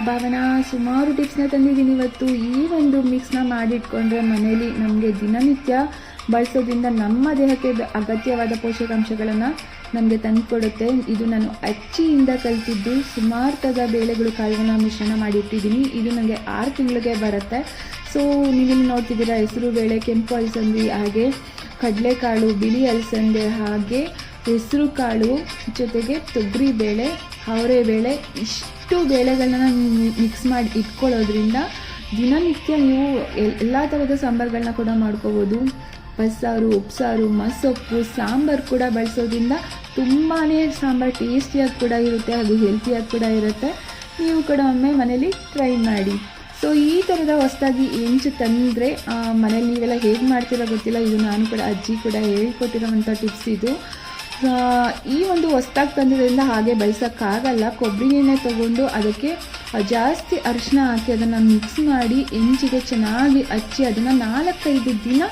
ಭಾವನಾ, ಸುಮಾರು ಟಿಪ್ಸ್ನ ತಂದಿದ್ದೀನಿ ಇವತ್ತು. ಈ ಒಂದು ಮಿಕ್ಸ್ನ ಮಾಡಿಟ್ಕೊಂಡ್ರೆ ಮನೇಲಿ ನಮಗೆ ದಿನನಿತ್ಯ ಬಳಸೋದ್ರಿಂದ ನಮ್ಮ ದೇಹಕ್ಕೆ ಅಗತ್ಯವಾದ ಪೋಷಕಾಂಶಗಳನ್ನು ನಮಗೆ ತಂದುಕೊಡುತ್ತೆ. ಇದು ನಾನು ಅಚ್ಚಿಯಿಂದ ಕಲಿತಿದ್ದು. ಸುಮಾರು ತಗ ಬೇಳೆಗಳು ಕಾಳುಗಳನ್ನ ಮಿಶ್ರಣ ಮಾಡಿಟ್ಟಿದ್ದೀನಿ. ಇದು ನನಗೆ ಆರು ತಿಂಗಳಿಗೆ ಬರುತ್ತೆ. ಸೊ ನೀವಿಲ್ಲಿ ನೋಡ್ತಿದ್ದೀರಾ, ಹೆಸರು, ಬೇಳೆ, ಕೆಂಪು ಅಲಸಂದಿ, ಹಾಗೆ ಕಡಲೆಕಾಳು, ಬಿಳಿ ಅಲಸಂದೆ, ಹಾಗೆ ಹೆಸರು ಕಾಳು, ಜೊತೆಗೆ ತೊಗರಿ ಬೇಳೆ ಅವರೆ ಬೇಳೆ, ಇಷ್ಟು ಬೇಳೆಗಳನ್ನ ಮಿಕ್ಸ್ ಮಾಡಿ ಇಟ್ಕೊಳ್ಳೋದ್ರಿಂದ ದಿನನಿತ್ಯ ನೀವು ಎಲ್ಲ ಥರದ ಸಾಂಬಾರುಗಳನ್ನ ಕೂಡ ಮಾಡ್ಕೋಬೋದು. ಬಸ್ಸಾರು, ಉಪ್ಸಾರು, ಮಸೊಪ್ಪು, ಸಾಂಬಾರು ಕೂಡ ಬಳಸೋದ್ರಿಂದ ತುಂಬಾ ಸಾಂಬಾರು ಟೇಸ್ಟಿಯಾಗಿ ಕೂಡ ಇರುತ್ತೆ ಹಾಗೂ ಹೆಲ್ತಿಯಾಗಿ ಕೂಡ ಇರುತ್ತೆ. ನೀವು ಕೂಡ ಒಮ್ಮೆ ಮನೇಲಿ ಟ್ರೈ ಮಾಡಿ. ಸೊ, ಈ ಥರದ ಹೊಸದಾಗಿ ಹೆಂಚು ತಂದರೆ ಮನೇಲಿ ನೀವೆಲ್ಲ ಹೇಗೆ ಮಾಡ್ತೀರೋ ಗೊತ್ತಿಲ್ಲ. ಇದು ನಾನು ಕೂಡ ಅಜ್ಜಿ ಕೂಡ ಹೇಳ್ಕೊಟ್ಟಿರೋವಂಥ ಟಿಪ್ಸ್ ಇದು. ಈ ಒಂದು ಹೊಸ್ದಾಗಿ ತಂದಿದ್ದರಿಂದ ಹಾಗೆ ಬಳಸೋಕ್ಕಾಗಲ್ಲ. ಕೊಬ್ಬರಿ ಎಣ್ಣೆ ತೊಗೊಂಡು ಅದಕ್ಕೆ ಜಾಸ್ತಿ ಅರಿಶಿನ ಹಾಕಿ ಅದನ್ನು ಮಿಕ್ಸ್ ಮಾಡಿ, ಹೆಂಚಿಗೆ ಚೆನ್ನಾಗಿ ಹಚ್ಚಿ ಅದನ್ನು ನಾಲ್ಕೈದು ದಿನ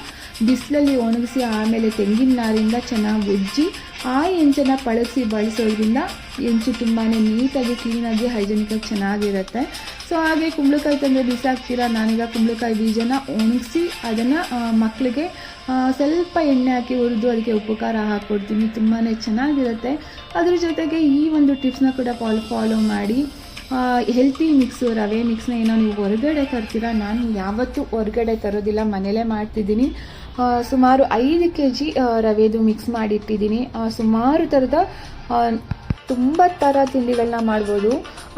ಬಿಸಿಲಲ್ಲಿ ಒಣಗಿಸಿ, ಆಮೇಲೆ ತೆಂಗಿನ ನಾರಿಂದ ಚೆನ್ನಾಗಿ ಉಜ್ಜಿ, ಆ ಹೆಂಚನ್ನು ಬಳಸಿ ಬಳಸೋದ್ರಿಂದ ಹೆಂಚು ತುಂಬಾ ನೀಟಾಗಿ, ಕ್ಲೀನಾಗಿ ಹೈಜೆನಿಕಾಗಿ ಚೆನ್ನಾಗಿರುತ್ತೆ. ಸೊ ಹಾಗೆ ಕುಂಬಳಕಾಯಿ ತಂದರೆ ಬಿಸಾಕ್ತೀರಾ ನಾನೀಗ ಕುಂಬಳಕಾಯಿ ಬೀಜನ ಒಣಗಿಸಿ ಅದನ್ನು ಮಕ್ಕಳಿಗೆ ಸ್ವಲ್ಪ ಎಣ್ಣೆ ಹಾಕಿ ಹುರಿದು ಅದಕ್ಕೆ ಉಪಕಾರ ಹಾಕ್ಕೊಡ್ತೀನಿ ತುಂಬಾ ಚೆನ್ನಾಗಿರುತ್ತೆ. ಅದ್ರ ಜೊತೆಗೆ ಈ ಒಂದು ಟಿಪ್ಸ್ನ ಕೂಡ ಫಾಲೋ ಫಾಲೋ ಮಾಡಿ. ಹೆಲ್ತಿ ಮಿಕ್ಸು ರವೆ ಮಿಕ್ಸ್ನ ಏನೋ ನೀವು ಹೊರಗಡೆ ತರ್ತೀರಾ? ನಾನು ಯಾವತ್ತೂ ಹೊರಗಡೆ ತರೋದಿಲ್ಲ. ಮನೇಲೇ ಮಾಡ್ತಿದ್ದೀನಿ. ಸುಮಾರು ಐದು ಕೆ ಜಿ ರವೆದು ಮಿಕ್ಸ್ ಮಾಡಿಟ್ಟಿದ್ದೀನಿ. ಸುಮಾರು ಥರದ ತುಂಬ ಥರ ತಿಂಡಿಗಳನ್ನ ಮಾಡ್ಬೋದು.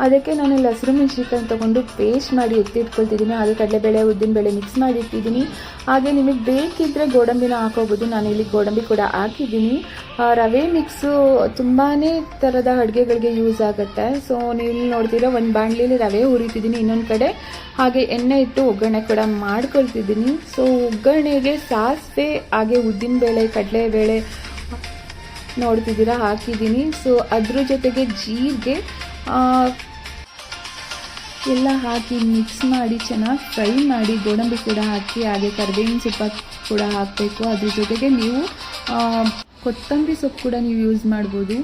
ಅದಕ್ಕೆ ನಾನು ಹಸಿರು ಮೆಣಸಿನ್ಕಾಯಿ ತೊಗೊಂಡು ಪೇಸ್ಟ್ ಮಾಡಿ ಎತ್ತಿಟ್ಕೊಳ್ತಿದ್ದೀನಿ. ಹಾಗೆ ಕಡಲೆಬೇಳೆ ಉದ್ದಿನಬೇಳೆ ಮಿಕ್ಸ್ ಮಾಡಿ ಇಟ್ಟಿದ್ದೀನಿ. ಹಾಗೆ ನಿಮಗೆ ಬೇಕಿದ್ದರೆ ಗೋಡಂಬಿನ ಹಾಕೋಬೋದು. ಇಲ್ಲಿ ಗೋಡಂಬಿ ಕೂಡ ಹಾಕಿದ್ದೀನಿ. ರವೆ ಮಿಕ್ಸು ತುಂಬಾ ಥರದ ಅಡುಗೆಗಳಿಗೆ ಯೂಸ್ ಆಗುತ್ತೆ. ಸೊ ನೀವು ಇಲ್ಲಿ ನೋಡ್ತೀರಾ ಒಂದು ಬಾಣಲಿಲಿ ರವೆ ಹುರಿತಿದ್ದೀನಿ ಇನ್ನೊಂದು ಕಡೆ. ಹಾಗೆ ಎಣ್ಣೆ ಇಟ್ಟು ಒಗ್ಗರಣೆ ಕೂಡ ಮಾಡ್ಕೊಳ್ತಿದ್ದೀನಿ. ಸೊ ಒಗ್ಗರಣೆಗೆ ಸಾಸಿವೆ, ಹಾಗೆ ಉದ್ದಿನಬೇಳೆ ಕಡಲೆಬೇಳೆ ನೋಡ್ತಿದ್ದೀರಾ? ಹಾಕಿದ್ದೀನಿ. ಸೊ ಅದ್ರ ಜೊತೆಗೆ ಜೀರಿಗೆ ಎಲ್ಲ ಹಾಕಿ ಮಿಕ್ಸ್ ಮಾಡಿ, ಚೆನ್ನಾಗಿ ಫ್ರೈ ಮಾಡಿ, ಗೋಡಂಬಿ ಕೂಡ ಹಾಕಿ, ಹಾಗೆ ಕರ್ಬೇವಿನ ಸೊಪ್ಪು ಕೂಡ ಹಾಕಬೇಕು. ಅದ್ರ ಜೊತೆಗೆ ನೀವು ಕೊತ್ತಂಬರಿ ಸೊಪ್ಪು ಕೂಡ ನೀವು ಯೂಸ್ ಮಾಡ್ಬೋದು.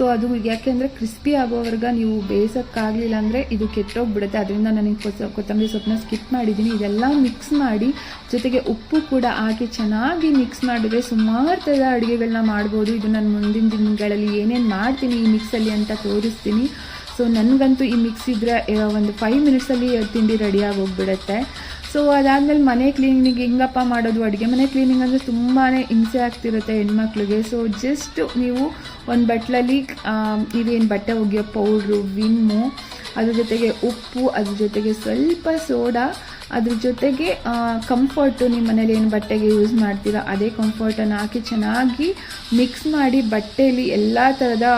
ಸೊ ಅದು ಯಾಕೆಂದರೆ ಕ್ರಿಸ್ಪಿ ಆಗೋವರೆಗೆ ನೀವು ಬೇಯಿಸೋಕ್ಕಾಗಲಿಲ್ಲ ಅಂದರೆ ಇದು ಕೆಟ್ಟೋಗ್ಬಿಡುತ್ತೆ. ಅದರಿಂದ ನನಗೆ ಕೊಸ ಕೊತ್ತಂಬರಿ ಸೊಪ್ಪನ್ನ ಸ್ಕಿಪ್ ಮಾಡಿದ್ದೀನಿ ಇದೆಲ್ಲ ಮಿಕ್ಸ್ ಮಾಡಿ ಜೊತೆಗೆ ಉಪ್ಪು ಕೂಡ ಹಾಕಿ ಚೆನ್ನಾಗಿ ಮಿಕ್ಸ್ ಮಾಡಿದ್ರೆ ಸುಮಾರು ಥರದ ಅಡುಗೆಗಳನ್ನ ಮಾಡ್ಬೋದು. ಇದು ನಾನು ಮುಂದಿನ ದಿನಗಳಲ್ಲಿ ಏನೇನು ಮಾಡ್ತೀನಿ ಈ ಮಿಕ್ಸಲ್ಲಿ ಅಂತ ತೋರಿಸ್ತೀನಿ. ಸೊ ನನಗಂತೂ ಈ ಮಿಕ್ಸ್ ಇದ್ದರೆ ಆ, ಒಂದು ಫೈವ್ ಮಿನಿಟ್ಸಲ್ಲಿ ತಿಂಡಿ ರೆಡಿಯಾಗಿ ಹೋಗ್ಬಿಡುತ್ತೆ. ಸೊ ಅದಾದಮೇಲೆ ಮನೆ ಕ್ಲೀನಿಂಗ್ ಹೆಂಗಪ್ಪ ಮಾಡೋದು? ಅಡುಗೆ ಮನೆ ಕ್ಲೀನಿಂಗ್ ಅಂದರೆ ತುಂಬಾ ಹಿಂಸೆ ಆಗ್ತಿರುತ್ತೆ ಹೆಣ್ಮಕ್ಳಿಗೆ. ಸೊ ಜಸ್ಟ್ ನೀವು ಒಂದು ಬಟ್ಲಲ್ಲಿ ಇದೇನು ಬಟ್ಟೆ ಒಗೆಯೋ ಪೌಡ್ರು ವಿಮ್ಮು ಅದ್ರ ಜೊತೆಗೆ ಉಪ್ಪು, ಅದ್ರ ಜೊತೆಗೆ ಸ್ವಲ್ಪ ಸೋಡಾ, ಅದ್ರ ಜೊತೆಗೆ ಕಂಫರ್ಟು ನಿಮ್ಮ ಮನೇಲಿ ಏನು ಬಟ್ಟೆಗೆ ಯೂಸ್ ಮಾಡ್ತೀರಾ, ಅದೇ ಕಂಫರ್ಟನ್ನು ಹಾಕಿ ಚೆನ್ನಾಗಿ ಮಿಕ್ಸ್ ಮಾಡಿ ಬಟ್ಟೆಯಲ್ಲಿ ಎಲ್ಲ ಥರದ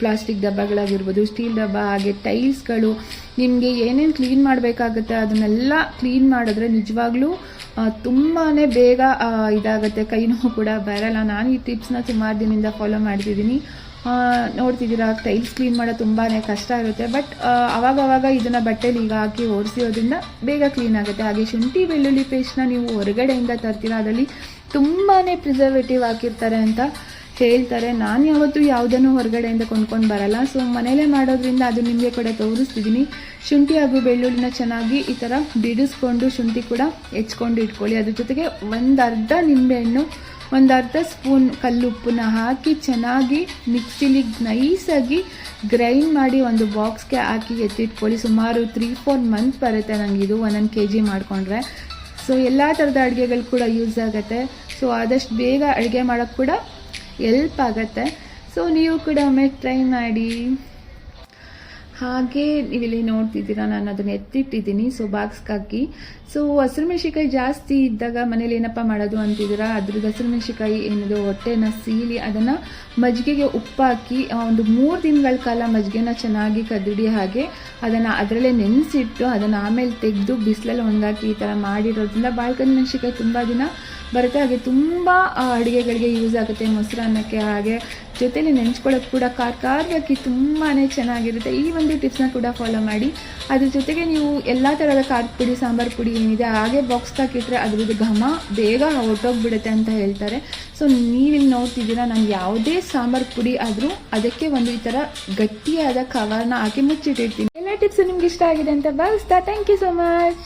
ಪ್ಲಾಸ್ಟಿಕ್ ಡಬ್ಬಗಳಾಗಿರ್ಬೋದು ಸ್ಟೀಲ್ ಡಬ್ಬ ಹಾಗೆ ಟೈಲ್ಸ್ಗಳು ನಿಮಗೆ ಏನೇನು ಕ್ಲೀನ್ ಮಾಡಬೇಕಾಗುತ್ತೆ ಅದನ್ನೆಲ್ಲ ಕ್ಲೀನ್ ಮಾಡಿದ್ರೆ ನಿಜವಾಗ್ಲೂ ತುಂಬಾ ಬೇಗ ಇದಾಗುತ್ತೆ. ಕೈ ನೋವು ಕೂಡ ಬರಲ್ಲ. ನಾನು ಈ ಟಿಪ್ಸ್ನ ಸುಮಾರು ದಿನದಿಂದ ಫಾಲೋ ಮಾಡ್ತಿದ್ದೀನಿ. ನೋಡ್ತಿದ್ದೀರಾ ಟೈಲ್ಸ್ ಕ್ಲೀನ್ ಮಾಡೋದು ತುಂಬಾ ಕಷ್ಟ ಇರುತ್ತೆ. ಬಟ್ ಅವಾಗವಾಗ ಅವಾಗ ಇದನ್ನು ಬಟ್ಟೆಲಿ ಈಗ ಹಾಕಿ ಒರೆಸಿಯೋದ್ರಿಂದ ಬೇಗ ಕ್ಲೀನ್ ಆಗುತ್ತೆ. ಹಾಗೆ ಶುಂಠಿ, ಬೆಳ್ಳುಳ್ಳಿ ಪೇಸ್ಟ್ನ ನೀವು ಹೊರಗಡೆಯಿಂದ ತರ್ತೀರಾ, ಅದರಲ್ಲಿ ತುಂಬಾ ಪ್ರಿಸರ್ವೇಟಿವ್ ಹಾಕಿರ್ತಾರೆ ಅಂತ ಹೇಳ್ತಾರೆ. ನಾನು ಯಾವತ್ತೂ ಯಾವುದನ್ನು ಹೊರಗಡೆಯಿಂದ ಕೊಂಡ್ಕೊಂಡು ಬರಲ್ಲ. ಸೊ ಮನೇಲೇ ಮಾಡೋದ್ರಿಂದ ಅದು ನಿಮಗೆ ಕೂಡ ತೋರಿಸ್ತಿದ್ದೀನಿ ಶುಂಠಿ ಹಾಗೂ ಬೆಳ್ಳುಳ್ಳಿನ ಚೆನ್ನಾಗಿ ಈ ಥರ ಬಿಡಿಸ್ಕೊಂಡು ಶುಂಠಿ ಕೂಡ ಹೆಚ್ಕೊಂಡು ಇಟ್ಕೊಳ್ಳಿ. ಅದ್ರ ಜೊತೆಗೆ ಒಂದು ಅರ್ಧ ನಿಂಬೆಹಣ್ಣು ಒಂದು ಅರ್ಧ ಸ್ಪೂನ್ ಕಲ್ಲುಪ್ಪನ್ನ ಹಾಕಿ ಚೆನ್ನಾಗಿ ಮಿಕ್ಸಿಲಿ ನೈಸಾಗಿ ಗ್ರೈಂಡ್ ಮಾಡಿ ಒಂದು ಬಾಕ್ಸ್ಗೆ ಹಾಕಿ ಎತ್ತಿಟ್ಕೊಳ್ಳಿ. ಸುಮಾರು ತ್ರೀ ಫೋರ್ ಮಂತ್ ಬರುತ್ತೆ ನನಗೆ ಇದು ಒಂದೊಂದು ಕೆ ಜಿ ಮಾಡಿಕೊಂಡ್ರೆ. ಸೊ ಎಲ್ಲ ಥರದ ಅಡುಗೆಗಳು ಕೂಡ ಯೂಸ್ ಆಗುತ್ತೆ. ಸೊ ಆದಷ್ಟು ಬೇಗ ಅಡುಗೆ ಮಾಡೋಕ್ಕೆ ಕೂಡ ಎಲ್ಪ್ ಆಗುತ್ತೆ. ಸೊ ನೀವು ಕೂಡ ಒಮ್ಮೆ ಟ್ರೈ ಮಾಡಿ. ಹಾಗೆ ನೀವಿಲ್ಲಿ ನೋಡ್ತಿದ್ದೀರಾ, ನಾನು ಅದನ್ನು ಎತ್ತಿಟ್ಟಿದ್ದೀನಿ ಸೊ ಬಾಕ್ಸ್ಗಾಕಿ ಸೊ ಹಸಿರು ಮೆಣಸಿಕಾಯಿ ಜಾಸ್ತಿ ಇದ್ದಾಗ ಮನೇಲಿ ಏನಪ್ಪ ಮಾಡೋದು ಅಂತಿದ್ದೀರಾ? ಅದ್ರದ್ದು ಹಸಿರು ಮೆಣಸಿಕಾಯಿ ಏನಿದೆ, ಹೊಟ್ಟೆನ ಸೀಲಿ ಅದನ್ನು ಮಜ್ಜಿಗೆಗೆ ಉಪ್ಪಾಕಿ ಒಂದು ಮೂರು ದಿನಗಳ ಕಾಲ ಮಜ್ಜಿಗೆನ ಚೆನ್ನಾಗಿ ಕದಿಡಿ ಹಾಗೆ ಅದನ್ನು ಅದರಲ್ಲೇ ನೆನೆಸಿಟ್ಟು ಅದನ್ನು ಆಮೇಲೆ ತೆಗೆದು ಬಿಸಿಲಲ್ಲಿ ಒಣಗಾಕಿ ಈ ಥರ ಮಾಡಿರೋದ್ರಿಂದ ಬಾಳ್ಕನಿ ಮೆಣಸಿಕಾಯಿ ತುಂಬ ದಿನ ಬರುತ್ತೆ ಹಾಗೆ ತುಂಬ ಅಡುಗೆಗಳಿಗೆ ಯೂಸ್ ಆಗುತ್ತೆ ಮೊಸರನ್ನಕ್ಕೆ ಹಾಗೆ ಜೊತೆಲಿ ನೆಂಚ್ಕೊಳ್ಳೋಕೆ ಕೂಡ ಖಾರ ಹಾಕಿ ತುಂಬಾ ಚೆನ್ನಾಗಿರುತ್ತೆ. ಈ ಒಂದು ಟಿಪ್ಸ್ನ ಕೂಡ ಫಾಲೋ ಮಾಡಿ. ಅದ್ರ ಜೊತೆಗೆ ನೀವು ಎಲ್ಲ ಥರದ ಖಾರದ ಪುಡಿ, ಸಾಂಬಾರು ಪುಡಿ ಏನಿದೆ, ಹಾಗೆ ಬಾಕ್ಸ್ ಹಾಕಿಟ್ರೆ ಅದ್ರದ್ದು ಘಮ ಬೇಗ ಹೊರಟೋಗ್ಬಿಡುತ್ತೆ ಅಂತ ಹೇಳ್ತಾರೆ. ಸೊ ನೀವಿಲ್ಲಿ ನೋಡ್ತಿದ್ದೀರಾ, ನಾನು ಯಾವುದೇ ಸಾಂಬಾರು ಪುಡಿ ಆದರೂ ಅದಕ್ಕೆ ಒಂದು ಈ ಥರ ಗಟ್ಟಿಯಾದ ಕವರ್ನ ಹಾಕಿ ಮುಚ್ಚಿಟ್ಟಿರ್ತೀನಿ. ಎಲ್ಲ ಟಿಪ್ಸ್ ನಿಮ್ಗೆ ಇಷ್ಟ ಆಗಿದೆ ಅಂತ ಭಾವಿಸ್ತಾ. Thank you so much